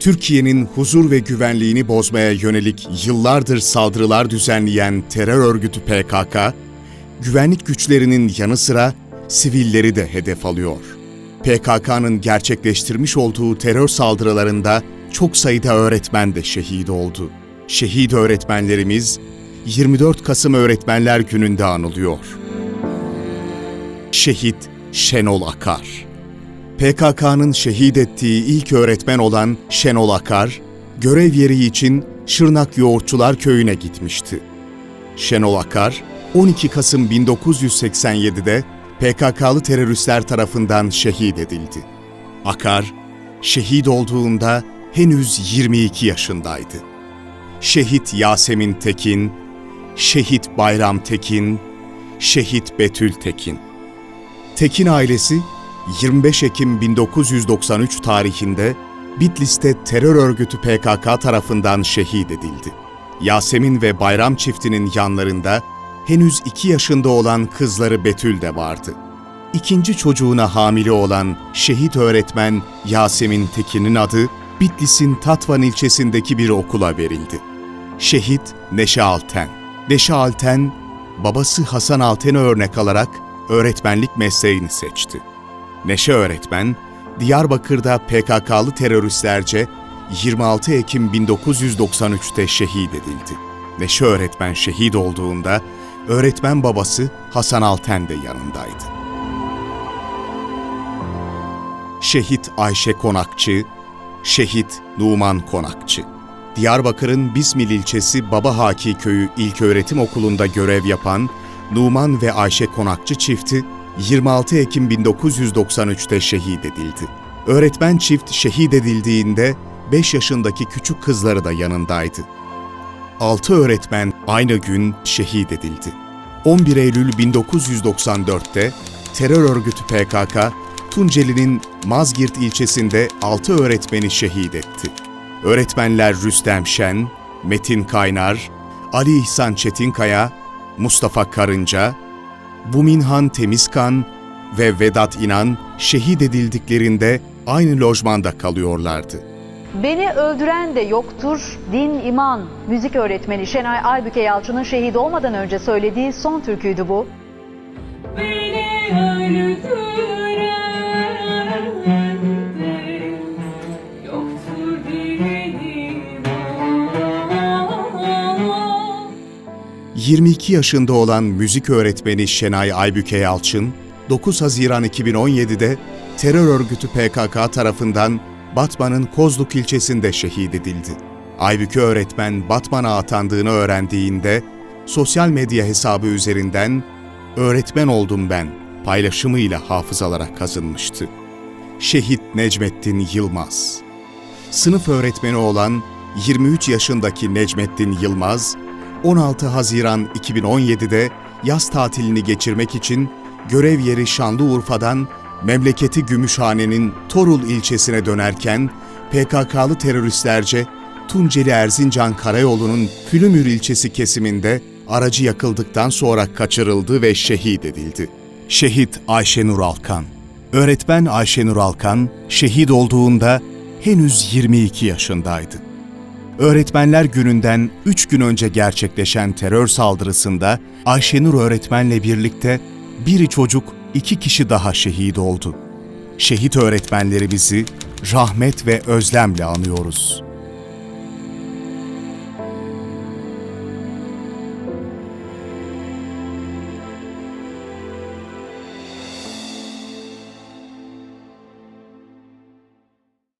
Türkiye'nin huzur ve güvenliğini bozmaya yönelik yıllardır saldırılar düzenleyen terör örgütü PKK, güvenlik güçlerinin yanı sıra sivilleri de hedef alıyor. PKK'nın gerçekleştirmiş olduğu terör saldırılarında çok sayıda öğretmen de şehit oldu. Şehit öğretmenlerimiz 24 Kasım Öğretmenler Günü'nde anılıyor. Şehit Şenol Akar PKK'nın şehit ettiği ilk öğretmen olan Şenol Akar, görev yeri için Şırnak Yoğurtçular Köyü'ne gitmişti. Şenol Akar, 12 Kasım 1987'de PKK'lı teröristler tarafından şehit edildi. Akar, şehit olduğunda henüz 22 yaşındaydı. Şehit Yasemin Tekin, Şehit Bayram Tekin, Şehit Betül Tekin. Tekin ailesi 25 Ekim 1993 tarihinde Bitlis'te terör örgütü PKK tarafından şehit edildi. Yasemin ve Bayram çiftinin yanlarında henüz 2 yaşında olan kızları Betül de vardı. İkinci çocuğuna hamile olan şehit öğretmen Yasemin Tekin'in adı Bitlis'in Tatvan ilçesindeki bir okula verildi. Şehit Neşe Alten. Neşe Alten, babası Hasan Alten'e örnek alarak öğretmenlik mesleğini seçti. Neşe öğretmen, Diyarbakır'da PKK'lı teröristlerce 26 Ekim 1993'te şehit edildi. Neşe öğretmen şehit olduğunda öğretmen babası Hasan Alten de yanındaydı. Şehit Ayşe Konakçı, Şehit Numan Konakçı. Diyarbakır'ın Bismil ilçesi Baba Haki Köyü İlköğretim Okulu'nda görev yapan Numan ve Ayşe Konakçı çifti 26 Ekim 1993'te şehit edildi. Öğretmen çift şehit edildiğinde 5 yaşındaki küçük kızları da yanındaydı. 6 öğretmen aynı gün şehit edildi. 11 Eylül 1994'te terör örgütü PKK, Tunceli'nin Mazgirt ilçesinde 6 öğretmeni şehit etti. Öğretmenler Rüstem Şen, Metin Kaynar, Ali İhsan Çetinkaya, Mustafa Karınca, Buminhan Temizkan ve Vedat İnan şehit edildiklerinde aynı lojmanda kalıyorlardı. Beni öldüren de yoktur, din iman. Müzik öğretmeni Şenay Aybüke Yalçın'ın şehit olmadan önce söylediği son türküydü bu. 22 yaşında olan müzik öğretmeni Şenay Aybüke Yalçın, 9 Haziran 2017'de terör örgütü PKK tarafından Batman'ın Kozluk ilçesinde şehit edildi. Aybüke öğretmen Batman'a atandığını öğrendiğinde sosyal medya hesabı üzerinden "Öğretmen oldum ben" paylaşımıyla hafızalara kazınmıştı. Şehit Necmettin Yılmaz Sınıf öğretmeni olan 23 yaşındaki Necmettin Yılmaz, 16 Haziran 2017'de yaz tatilini geçirmek için görev yeri Şanlıurfa'dan memleketi Gümüşhane'nin Torul ilçesine dönerken PKK'lı teröristlerce Tunceli Erzincan Karayolu'nun Pülümür ilçesi kesiminde aracı yakıldıktan sonra kaçırıldı ve şehit edildi. Şehit Ayşenur Alkan Öğretmen Ayşenur Alkan şehit olduğunda henüz 22 yaşındaydı. Öğretmenler Günü'nden 3 gün önce gerçekleşen terör saldırısında Ayşenur öğretmenle birlikte biri çocuk, iki kişi daha şehit oldu. Şehit öğretmenlerimizi rahmet ve özlemle anıyoruz.